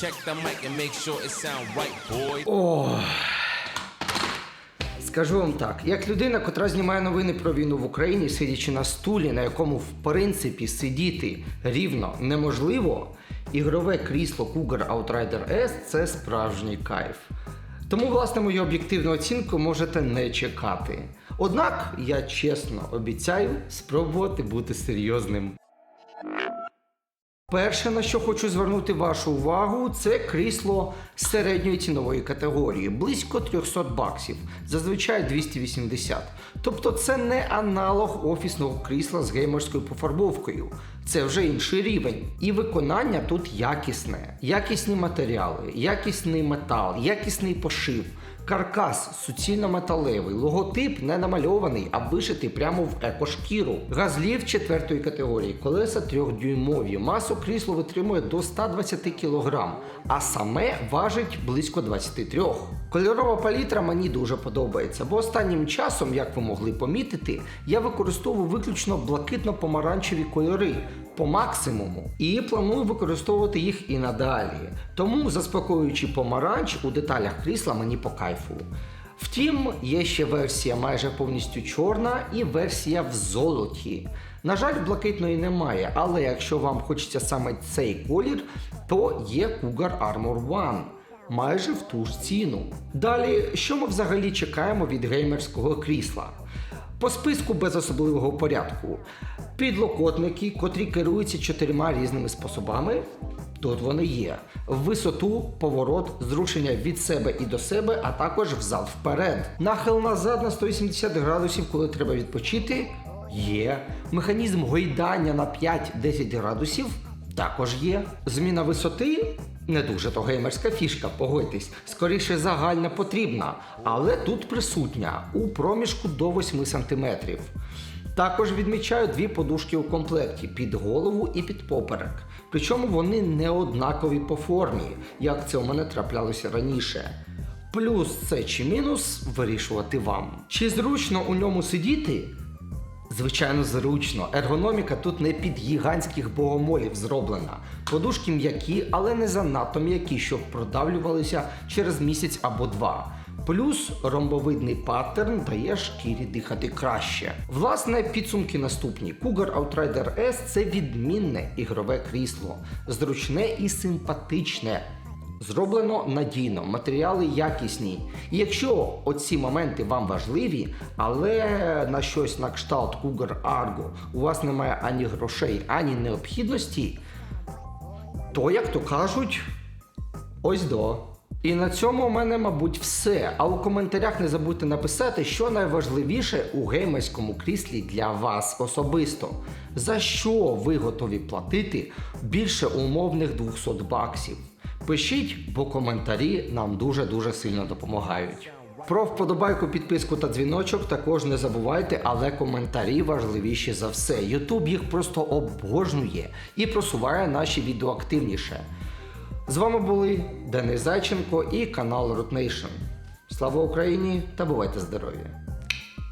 Check the mic and make sure it sound right, boy. Скажу вам так, як людина, котра знімає новини про війну в Україні, сидячи на стулі, на якому в принципі сидіти рівно неможливо, ігрове крісло Cougar Outrider S це справжній кайф. Тому, власне, мою об'єктивну оцінку можете не чекати. Однак я чесно обіцяю спробувати бути серйозним. Перше, на що хочу звернути вашу увагу, це крісло середньої цінової категорії, близько 300 баксів, зазвичай 280. Тобто це не аналог офісного крісла з геймерською пофарбовкою. Це вже інший рівень. І виконання тут якісне, якісні матеріали, якісний метал, якісний пошив. Каркас суцільно металевий, логотип не намальований, а вишитий прямо в екошкіру. Газлів четвертої категорії, колеса трьохдюймові. Масу крісло витримує до 120 кг, а саме важить близько 23. Кольорова палітра мені дуже подобається, бо останнім часом, як ви могли помітити, я використовую виключно блакитно-помаранчеві кольори по максимуму і планую використовувати їх і надалі. Тому заспокоюючи помаранч у деталях крісла мені по кайфу. Втім, є ще версія майже повністю чорна і версія в золоті. На жаль, блакитної немає, але якщо вам хочеться саме цей колір, то є Cougar Armor One. Майже в ту ж ціну. Далі, що ми взагалі чекаємо від геймерського крісла? По списку без особливого порядку. Підлокотники, котрі керуються чотирма різними способами. Тут вони є: висоту, поворот, зрушення від себе і до себе, а також взад вперед. Нахил назад на 180 градусів, коли треба відпочити. Є. Механізм гойдання на 5-10 градусів також є. Зміна висоти не дуже то геймерська фішка, погодьтесь, скоріше загальна потрібна, але тут присутня у проміжку до 8 см. Також відмічаю дві подушки у комплекті під голову і під поперек. Причому вони не однакові по формі, як це у мене траплялося раніше. Плюс це чи мінус вирішувати вам. Чи зручно у ньому сидіти? Звичайно, зручно. Ергономіка тут не під гігантських богомолів зроблена. Подушки м'які, але не занадто м'які, щоб продавлювалися через місяць або два. Плюс ромбовидний паттерн дає шкірі дихати краще. Власне, підсумки наступні. Cougar Outrider S це відмінне ігрове крісло, зручне і симпатичне. Зроблено надійно, матеріали якісні. І якщо оці моменти вам важливі, але на щось на кшталт Cougar Argo у вас немає ані грошей, ані необхідності, то, як то кажуть, ось до. І на цьому у мене, мабуть, все. А у коментарях не забудьте написати, що найважливіше у геймерському кріслі для вас особисто. За що ви готові платити більше умовних 200 баксів. Пишіть, бо коментарі нам дуже-дуже сильно допомагають. Про вподобайку, підписку та дзвіночок також не забувайте, але коментарі важливіші за все. Ютуб їх просто обожнює і просуває наші відео активніше. З вами були Денис Зайченко і канал Root Nation. Слава Україні та бувайте здорові!